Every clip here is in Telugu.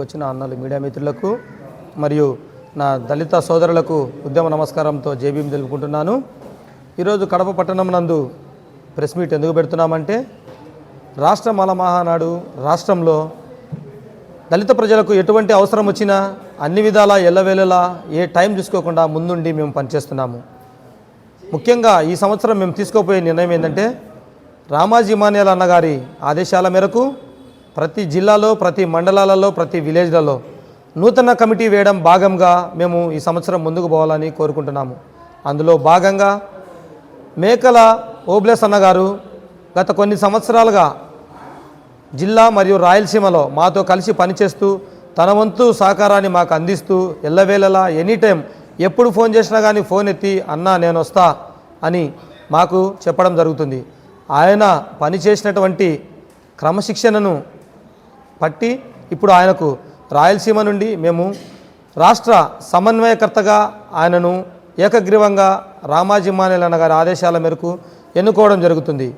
వచ్చిన అన్నలు మీడియా మిత్రులకు మరియు నా దళిత సోదరులకు ఉద్యమ నమస్కారంతో జేబీఎం తెలుపుకుంటున్నాను. ఈరోజు కడప పట్టణం నందు ప్రెస్ మీట్ ఎందుకు పెడుతున్నామంటే రాష్ట్ర మల మహానాడు రాష్ట్రంలో దళిత ప్రజలకు ఎటువంటి అవసరం వచ్చినా అన్ని విధాలా ఎల్లవేళలా ఏ టైం చూసుకోకుండా ముందుండి మేము పనిచేస్తున్నాము. ముఖ్యంగా ఈ సంవత్సరం మేము తీసుకోపోయే నిర్ణయం ఏంటంటే రామాజీ మాన్యాల అన్నగారి ఆదేశాల మేరకు ప్రతి జిల్లాలో ప్రతి మండలాలలో ప్రతి విలేజ్లలో నూతన కమిటీ వేయడం భాగంగా మేము ఈ సంవత్సరం ముందుకు పోవాలని కోరుకుంటున్నాము. అందులో భాగంగా మేకల ఓబ్లెస్ అన్నగారు గత కొన్ని సంవత్సరాలుగా జిల్లా మరియు రాయలసీమలో మాతో కలిసి పనిచేస్తూ తన వంతు సహకారాన్ని మాకు అందిస్తూ ఎల్లవేళలా ఎనీ టైం ఎప్పుడు ఫోన్ చేసినా కానీ ఫోన్ ఎత్తి అన్నా నేను వస్తా అని మాకు చెప్పడం జరుగుతుంది. ఆయన పనిచేసినటువంటి క్రమశిక్షణను పట్టి ఇప్పుడు ఆయనకు రాయలసీమ నుండి మేము రాష్ట్ర సమన్వయకర్తగా ఆయనను ఏకగ్రీవంగా రామాజీ మానేలన్న గారి ఆదేశాల మేరకు ఎన్నుకోవడం జరుగుతుంది.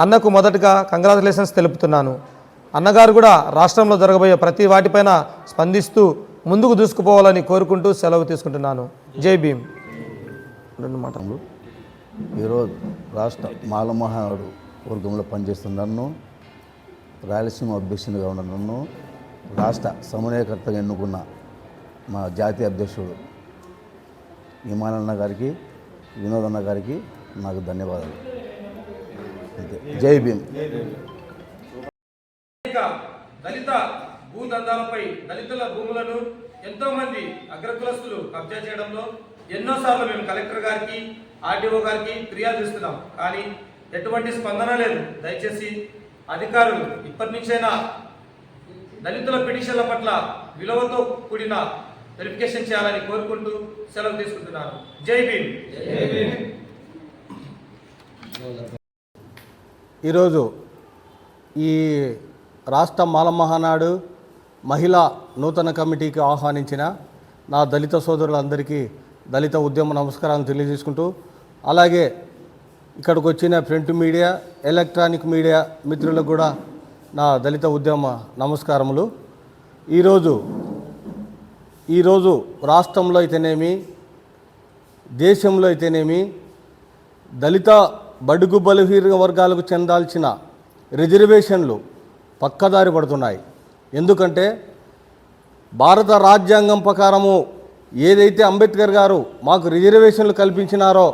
అన్నకు మొదటగా కంగ్రాచులేషన్స్ తెలుపుతున్నాను. అన్నగారు కూడా రాష్ట్రంలో జరగబోయే ప్రతి వాటిపైన స్పందిస్తూ ముందుకు దూసుకుపోవాలని కోరుకుంటూ సెలవు తీసుకుంటున్నాను. జై భీమ్. రెండు మాటలు. ఈరోజు రాష్ట్ర మాలమహానాడు వర్గంలో పనిచేస్తున్న నన్ను రాయలసీమ అధ్యక్షునిగా ఉన్న నన్ను రాష్ట్ర సమన్వయకర్తగా ఎన్నుకున్న మా జాతీయ అధ్యక్షుడు విమానన్న గారికి వినోదన్న గారికి నాకు ధన్యవాదాలు. అంతే. జై భీమ్. దళిత భూదందాలపై దళితుల భూములను ఎంతో మంది అగ్రకులస్తులు కబ్జా చేయడంలో ఎన్నోసార్లు మేము కలెక్టర్ గారికి ఆర్డీఓ గారికి ఫిర్యాదు చేస్తున్నాం. కానీ ఎటువంటి స్పందన లేదు. దయచేసి అధికారులు ఇప్పటి నుంచైనా దళితుల పిటిషన్ల పట్ల విలువతో కూడిన వెరిఫికేషన్ చేయాలని కోరుకుంటూ సెలవు తీసుకుంటున్నాను జై భీమ్. ఈరోజు ఈ రాష్ట్ర మాల మహానాడు మహిళా నూతన కమిటీకి ఆహ్వానించిన నా దళిత సోదరులందరికీ దళిత ఉద్యమ నమస్కారాలు తెలియజేసుకుంటూ అలాగే ఇక్కడికి వచ్చిన ప్రింట్ మీడియా ఎలక్ట్రానిక్ మీడియా మిత్రులకు కూడా నా దళిత ఉద్యమ నమస్కారములు. ఈరోజు ఈరోజు రాష్ట్రంలో అయితేనేమి దేశంలో అయితేనేమి దళిత బడుగు బలహీన వర్గాలకు చెందాల్సిన రిజర్వేషన్లు పక్కదారి పడుతున్నాయి. ఎందుకంటే భారత రాజ్యాంగం ప్రకారము ఏదైతే అంబేద్కర్ గారు మాకు రిజర్వేషన్లు కల్పించినారో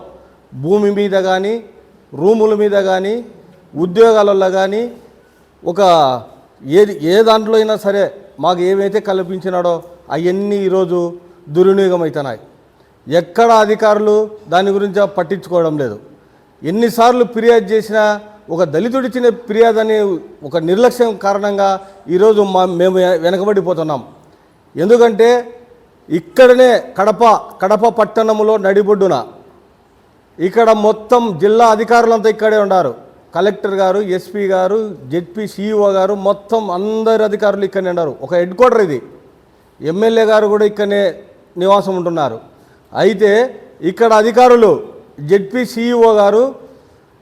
భూమి మీద కానీ రూముల మీద కానీ ఉద్యోగాలలో కానీ ఒక ఏది ఏ దాంట్లో అయినా సరే మాకు ఏమైతే కల్పించినాడో అవన్నీ ఈరోజు దుర్వినియోగం అవుతున్నాయి ఎక్కడ అధికారులు దాని గురించి పట్టించుకోవడం లేదు. ఎన్నిసార్లు ఫిర్యాదు చేసినా ఒక దళితుడిచ్చిన ఫిర్యాదు అనే ఒక నిర్లక్ష్యం కారణంగా ఈరోజు మా మేము వెనకబడిపోతున్నాం. ఎందుకంటే ఇక్కడనే కడప కడప పట్టణంలో నడిబొడ్డున ఇక్కడ మొత్తం జిల్లా అధికారులంతా ఇక్కడే ఉన్నారు కలెక్టర్ గారు ఎస్పీ గారు జెడ్పీ సిఇఓ గారు మొత్తం అందరు అధికారులు ఇక్కడనే ఉన్నారు ఒక హెడ్ క్వార్టర్ ఇది. ఎమ్మెల్యే గారు కూడా ఇక్కడనే నివాసం ఉంటున్నారు. అయితే ఇక్కడ అధికారులు జెడ్పీ సిఇఓ గారు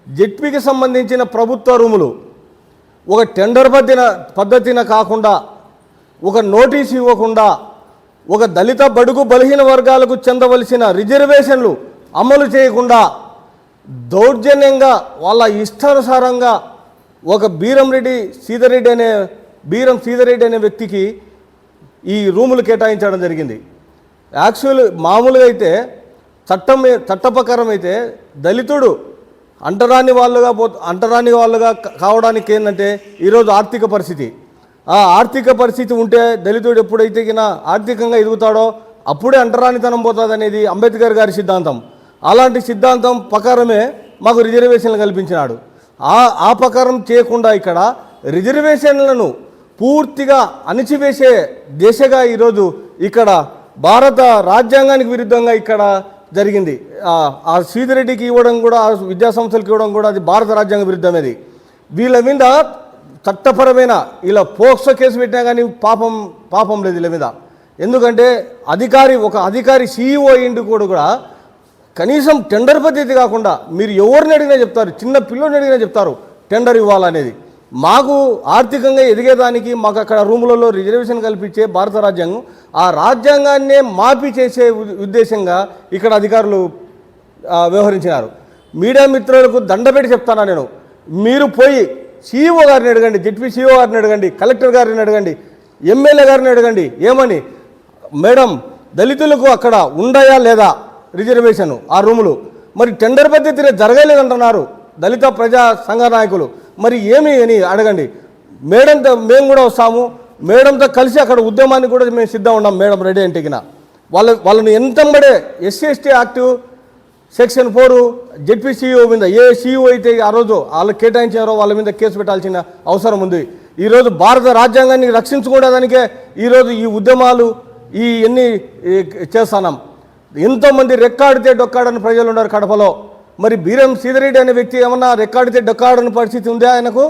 జెడ్పీకి సంబంధించిన ప్రభుత్వ రూములు ఒక టెండర్ పద్ధతిన పద్ధతిన కాకుండా ఒక నోటీస్ ఇవ్వకుండా ఒక దళిత బడుగు బలహీన వర్గాలకు చెందవలసిన రిజర్వేషన్లు అమలు చేయకుండా దౌర్జన్యంగా వాళ్ళ ఇష్టానుసారంగా ఒక బీరం రెడ్డి సీధరెడ్డి అనే బీరం సీధరెడ్డి అనే వ్యక్తికి ఈ రూములు కేటాయించడం జరిగింది. యాక్చువల్ మామూలుగా అయితే చట్టం మీ- చట్ట ప్రకారం అయితే దళితుడు అంటరాని వాళ్ళుగా పో అంటరాని వాళ్ళుగా కావడానికి ఏంటంటే ఈరోజు ఆర్థిక పరిస్థితి. ఆ ఆర్థిక పరిస్థితి ఉంటే దళితుడు ఎప్పుడైతే ఆర్థికంగా ఎదుగుతాడో అప్పుడే అంటరానితనం పోతుంది అనేది అంబేద్కర్ గారి సిద్ధాంతం. అలాంటి సిద్ధాంతం ప్రకారమే మాకు రిజర్వేషన్లు కల్పించినాడు. ఆ ఆ ప్రకారం చేయకుండా ఇక్కడ రిజర్వేషన్లను పూర్తిగా అణిచివేసే దిశగా ఈరోజు ఇక్కడ భారత రాజ్యాంగానికి విరుద్ధంగా ఇక్కడ జరిగింది. ఆ- ఆ ఇవ్వడం కూడా ఆ విద్యాసంస్థలకు ఇవ్వడం కూడా అది భారత రాజ్యాంగ విరుద్ధమేది. వీళ్ళ మీద చట్టపరమైన ఇలా పోక్సో కేసు పెట్టినా కానీ పాపం పాపం లేదు వీళ్ళ మీద. ఎందుకంటే అధికారి ఒక అధికారి సీఈఓ ఇంటి కూడా కూడా కనీసం టెండర్ పద్ధతి కాకుండా మీరు ఎవరిని అడిగినా చెప్తారు చిన్న పిల్లోని అడిగినా చెప్తారు టెండర్ ఇవ్వాలనేది. మాకు ఆర్థికంగా ఎదిగేదానికి మాకు అక్కడ రూములలో రిజర్వేషన్ కల్పించే భారత రాజ్యాంగం ఆ రాజ్యాంగాన్నే మాఫీ చేసే ఉద్దేశంగా ఇక్కడ అధికారులు వ్యవహరించినారు. మీడియా మిత్రులకు దండపెట్టి చెప్తాను నేను? మీరు పోయి సీఈఓ గారిని అడగండి జెడ్పీ సీఈఓ గారిని అడగండి కలెక్టర్ గారిని అడగండి ఎమ్మెల్యే గారిని అడగండి ఏమని? మేడం దళితులకు అక్కడ ఉండయా లేదా? రిజర్వేషన్ ఆ రూములు. మరి టెండర్ పద్ధతిలో జరగలేదంటున్నారు దళిత ప్రజా సంఘ నాయకులు. మరి ఏమి అని అడగండి. మేడంతో మేము కూడా వస్తాము. మేడంతో కలిసి అక్కడ ఉద్యమాన్ని కూడా మేము సిద్ధం ఉన్నాం మేడం రెడీ అంటేకిన వాళ్ళ వాళ్ళని ఎంతంబడే SC ST active section four ZPCO మీద ఏ సీఈఓ అయితే ఆ రోజు వాళ్ళు కేటాయించారో వాళ్ళ మీద కేసు పెట్టాల్సిన అవసరం ఉంది. ఈరోజు భారత రాజ్యాంగాన్ని రక్షించుకోవడానికే ఈరోజు ఈ ఉద్యమాలు ఈ ఎన్ని చేస్తున్నాం. ఎంతోమంది రెక్కాడితే డొక్కాడని ప్రజలు ఉన్నారు కడపలో. మరి బీరం సీదరెడ్డి అనే వ్యక్తి ఏమన్నా రెక్కాడితే డొక్కాడని పరిస్థితి ఉందా ఆయనకు?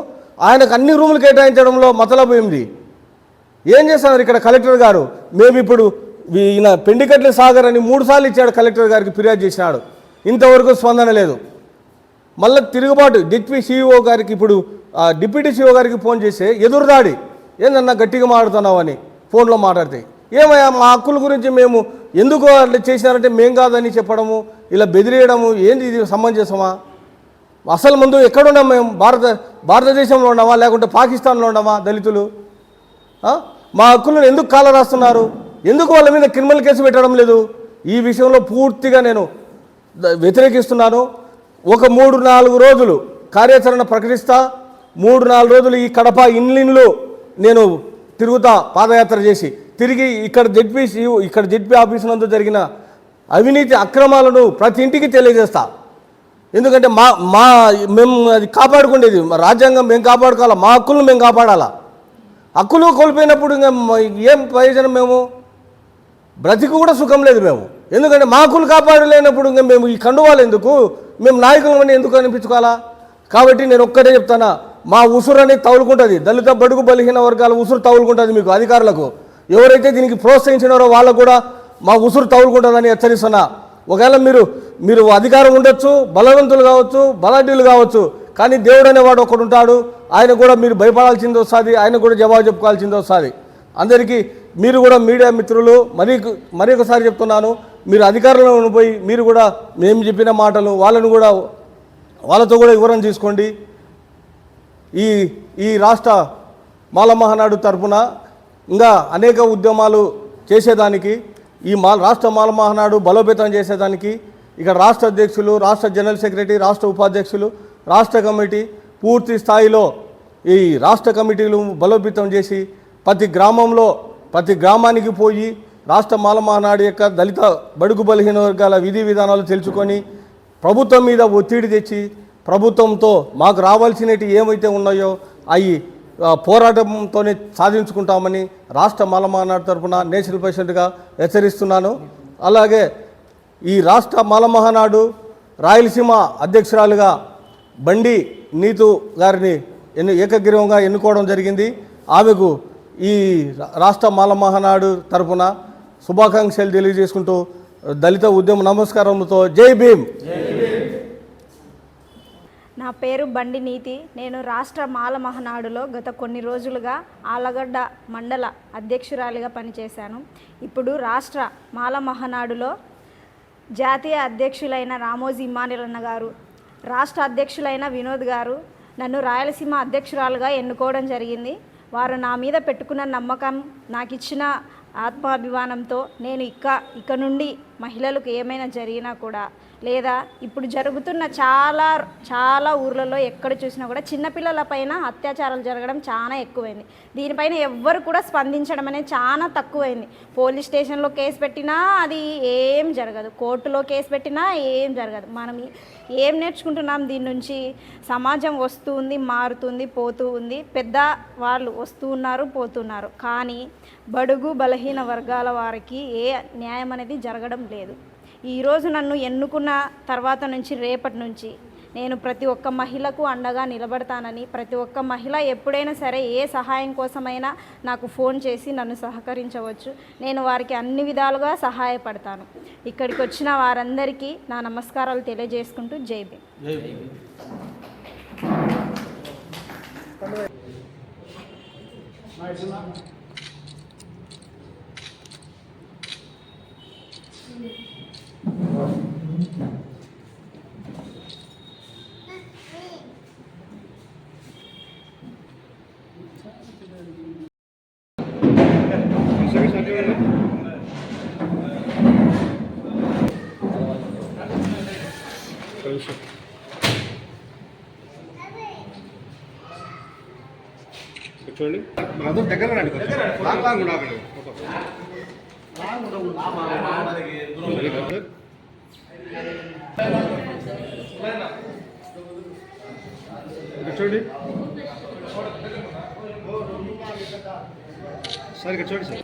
ఆయనకు అన్ని రూములు కేటాయించడంలో మతలబు ఏంది? ఏం చేస్తున్నారు ఇక్కడ కలెక్టర్ గారు? మేము ఇప్పుడు ఈయన పెండికట్ల సాగర్ అని మూడు సార్లు ఇచ్చాడు కలెక్టర్ గారికి ఫిర్యాదు చేసినాడు. ఇంతవరకు స్పందన లేదు. మళ్ళీ తిరుగుబాటు డిప్యూటీ సీఈఓ గారికి ఇప్పుడు డిప్యూటీ సీఈఓ గారికి ఫోన్ చేస్తే ఎదురుదాడి ఏందన్నా గట్టిగా మాట్లాడుతున్నావు అని ఫోన్లో మాట్లాడితే. ఏమయ్యా మా హక్కుల గురించి మేము ఎందుకు అట్లా చేసినారంటే మేం కాదని చెప్పడము ఇలా బెదిరేయడము ఏంది ఇది సమంజసమా? అసలు ముందు ఎక్కడున్నాం మేము? భారత భారతదేశంలో ఉన్నామా? లేకుంటే పాకిస్తాన్లో ఉన్నామా దళితులు? మా హక్కులను ఎందుకు కాల రాస్తున్నారు ఎందుకు వాళ్ళ మీద క్రిమినల్ కేసు పెట్టడం లేదు? ఈ విషయంలో పూర్తిగా నేను వ్యతిరేకిస్తున్నాను. ఒక మూడు నాలుగు రోజులు కార్యాచరణ ప్రకటిస్తా మూడు నాలుగు రోజులు ఈ కడప ఇన్లిన్లు నేను తిరుగుతా పాదయాత్ర చేసి. తిరిగి ఇక్కడ జెడ్పీ ఇక్కడ జడ్పీ ఆఫీస్ నందు జరిగిన అవినీతి అక్రమాలను ప్రతి ఇంటికి తెలియజేస్తా. ఎందుకంటే మా మా మేము అది కాపాడుకునేది మా రాజ్యాంగం మేము కాపాడుకోవాలా మా హక్కులను మేము కాపాడాలా. హక్కులు కోల్పోయినప్పుడు ఇంకా ఏం ప్రయోజనం మేము? బ్రతికి కూడా సుఖం లేదు మేము. ఎందుకంటే మా హక్కులు కాపాడలేనప్పుడు ఇంకా మేము ఈ కండువాలు ఎందుకు? మేము నాయకులమని ఎందుకు అనిపించుకోవాలా? కాబట్టి నేను ఒక్కటే చెప్తానా మా ఉసురు అనేది తగులుకుంటుంది. దళిత బడుగు బలహీన వర్గాల ఉసురు తగులుకుంటుంది మీకు అధికారులకు. ఎవరైతే దీనికి ప్రోత్సహించినారో వాళ్ళకు కూడా మా ఉసురు తగులుకుంటుందని హెచ్చరిస్తున్నా. ఒకవేళ మీరు మీరు అధికారం ఉండొచ్చు బలవంతులు కావచ్చు బలాఢ్యులు కావచ్చు కానీ దేవుడు అనేవాడు ఒకడు ఉంటాడు. ఆయన కూడా మీరు భయపడాల్సింది వస్తుంది ఆయన కూడా జవాబు చెప్పుకోవాల్సింది వస్తుంది. అందరికీ మీరు కూడా మీడియా మిత్రులు మరీ మరీ ఒకసారి చెప్తున్నాను మీరు అధికారంలో ఉండిపోయి మీరు కూడా మేము చెప్పిన మాటలు వాళ్ళను కూడా వాళ్ళతో కూడా వివరణ తీసుకోండి. ఈ ఈ రాష్ట్ర మాల మహానాడు తరపున ఇంకా అనేక ఉద్యమాలు చేసేదానికి ఈ మా రాష్ట్ర మాల మహానాడు బలోపేతం చేసేదానికి ఇక్కడ రాష్ట్ర అధ్యక్షులు రాష్ట్ర జనరల్ సెక్రటరీ రాష్ట్ర ఉపాధ్యక్షులు రాష్ట్ర కమిటీ పూర్తి స్థాయిలో ఈ రాష్ట్ర కమిటీలు బలోపేతం చేసి ప్రతి గ్రామంలో ప్రతి గ్రామానికి పోయి రాష్ట్ర మాలమహానాడు యొక్క దళిత బడుగు బలహీన వర్గాల విధి విధానాలు తెలుసుకొని ప్రభుత్వం మీద ఒత్తిడి తెచ్చి ప్రభుత్వంతో మాకు రావాల్సినవి ఏమైతే ఉన్నాయో అవి పోరాటంతోనే సాధించుకుంటామని రాష్ట్ర మాలమహానాడు తరపున నేషనల్ ప్రెసిడెంట్గా హెచ్చరిస్తున్నాను. అలాగే ఈ రాష్ట్ర మాలమహానాడు రాయలసీమ అధ్యక్షురాలుగా బండి నీతు గారిని ఎన్ని ఏకగ్రీవంగా ఎన్నుకోవడం జరిగింది. ఆమెకు ఈ రా- రాష్ట్ర మాలమహానాడు తరపున శుభాకాంక్షలు తెలియజేసుకుంటూ దళిత ఉద్యమ నమస్కారంతో జై భీమ్. నా పేరు బండి నీతి. నేను రాష్ట్ర మాల మహనాడులో గత కొన్ని రోజులుగా ఆలగడ్డ మండల అధ్యక్షురాలిగా పనిచేశాను. ఇప్పుడు రాష్ట్ర మాల మహనాడులో జాతీయ అధ్యక్షులైన రామోజీ ఇమ్మానిలన్న గారు రాష్ట్ర అధ్యక్షులైన వినోద్ గారు నన్ను రాయలసీమ అధ్యక్షురాలుగా ఎన్నుకోవడం జరిగింది. వారు నా మీద పెట్టుకున్న నమ్మకం నాకు ఇచ్చిన ఆత్మాభిమానంతో నేను ఇక్క ఇక నుండి మహిళలకు ఏమైనా జరిగినా కూడా లేదా ఇప్పుడు జరుగుతున్న చాలా చాలా ఊర్లలో ఎక్కడ చూసినా కూడా చిన్నపిల్లల పైన అత్యాచారాలు జరగడం చాలా ఎక్కువైంది. దీనిపైన ఎవ్వరు కూడా స్పందించడం అనేది చాలా తక్కువైంది. పోలీస్ స్టేషన్లో కేసు పెట్టినా అది ఏం జరగదు. కోర్టులో కేసు పెట్టినా ఏం జరగదు. మనం ఏం నేర్చుకుంటున్నాం దీని నుంచి? సమాజం వస్తుంది మారుతుంది పోతూ ఉంది. పెద్ద వాళ్ళు వస్తూ ఉన్నారు పోతున్నారు కానీ బడుగు బలహీన వర్గాల వారికి ఏ న్యాయం అనేది జరగడం లేదు. ఈరోజు నన్ను ఎన్నుకున్న తర్వాత నుంచి రేపటి నుంచి నేను ప్రతి ఒక్క మహిళకు అండగా నిలబడతానని ప్రతి ఒక్క మహిళ ఎప్పుడైనా సరే ఏ సహాయం కోసమైనా నాకు ఫోన్ చేసి నన్ను సహకరించవచ్చు. నేను వారికి అన్ని విధాలుగా సహాయపడతాను. ఇక్కడికి వచ్చిన వారందరికీ నా నమస్కారాలు తెలియజేసుకుంటూ జై భీమ్. చూడండి మాధవ్ దగ్గర రండి. లాంగ్ లాంగ్ ఉండాలి. చూడండి సార్ ఇక్కడ చూడండి సార్.